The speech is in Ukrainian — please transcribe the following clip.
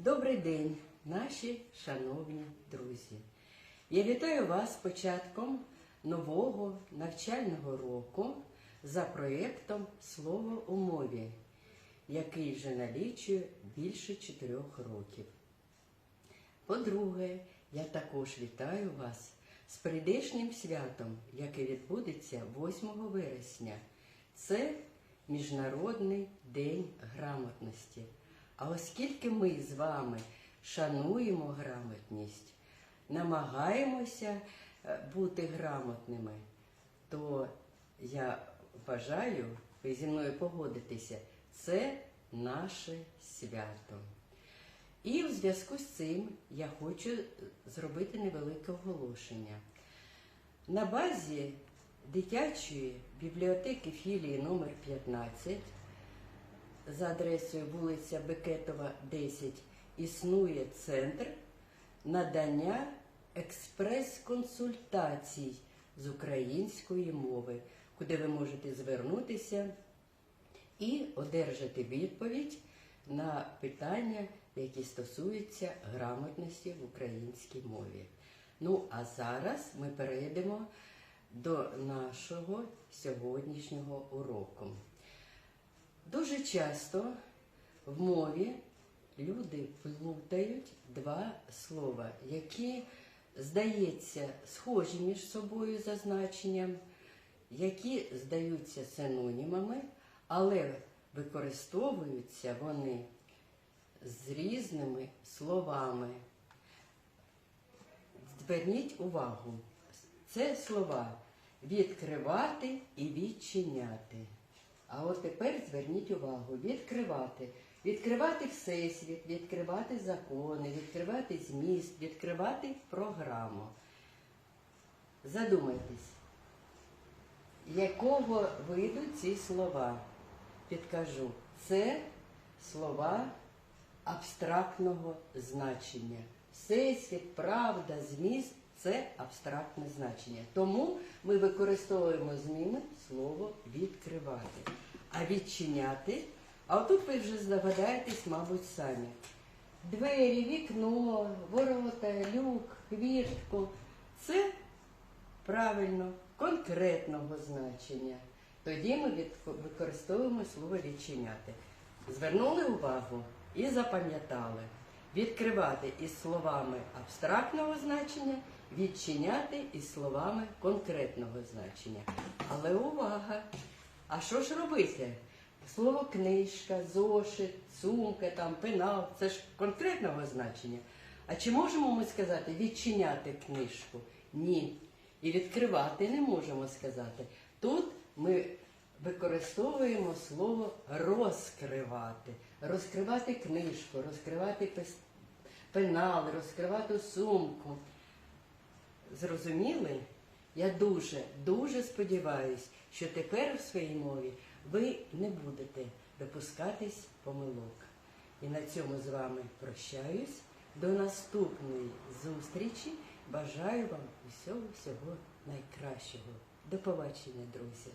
Добрий день, наші шановні друзі. Я вітаю вас з початком нового навчального року за проєктом Слово у мові, який вже налічує більше чотирьох років. По-друге, я також вітаю вас з прийдешнім святом, яке відбудеться 8 вересня. Це Міжнародний день грамотності. А оскільки ми з вами шануємо грамотність, намагаємося е, бути грамотними, то я вважаю, ви зі мною погодитеся, це наше свято. І в зв'язку з цим я хочу зробити невелике оголошення. На базі дитячої бібліотеки філії номер 15 за адресою вулиця Бекетова, 10 існує центр надання експрес-консультацій з української мови, куди ви можете звернутися і одержати відповідь на питання, які стосуються грамотності в українській мові. Ну, а зараз ми перейдемо до нашого сьогоднішнього уроку. Дуже часто в мові люди плутають два слова, які, здається, схожі між собою за значенням, які здаються синонімами, але використовуються вони з різними словами. Зверніть увагу, це слова відкривати і відчиняти. А от тепер зверніть увагу, відкривати. Відкривати всесвіт, відкривати закони, відкривати зміст, відкривати програму. Задумайтесь, якого виду ці слова? Підкажу, це слова абстрактного значення. Всесвіт, правда, зміст це абстрактне значення. Тому ми використовуємо з ними слово відкривати. А відчиняти, а отут ви вже здогадаєтесь, мабуть, самі. Двері, вікно, ворота, люк, хвіртку це правильно конкретного значення. Тоді ми від- використовуємо слово відчиняти. Звернули увагу і запам'ятали. Відкривати із словами абстрактного значення, відчиняти із словами конкретного значення. Але увага! А що ж робити? Слово книжка, зошит, сумка, там, пенал це ж конкретного значення. А чи можемо ми сказати відчиняти книжку? Ні. І відкривати не можемо сказати. Тут ми використовуємо слово розкривати. Розкривати книжку, розкривати пес- пенал, розкривати сумку. Зрозуміли? Я дуже, дуже сподіваюся, що тепер в своїй мові ви не будете допускатись помилок. І на цьому з вами прощаюсь. До наступної зустрічі. Бажаю вам усього всього найкращого. До побачення, друзі!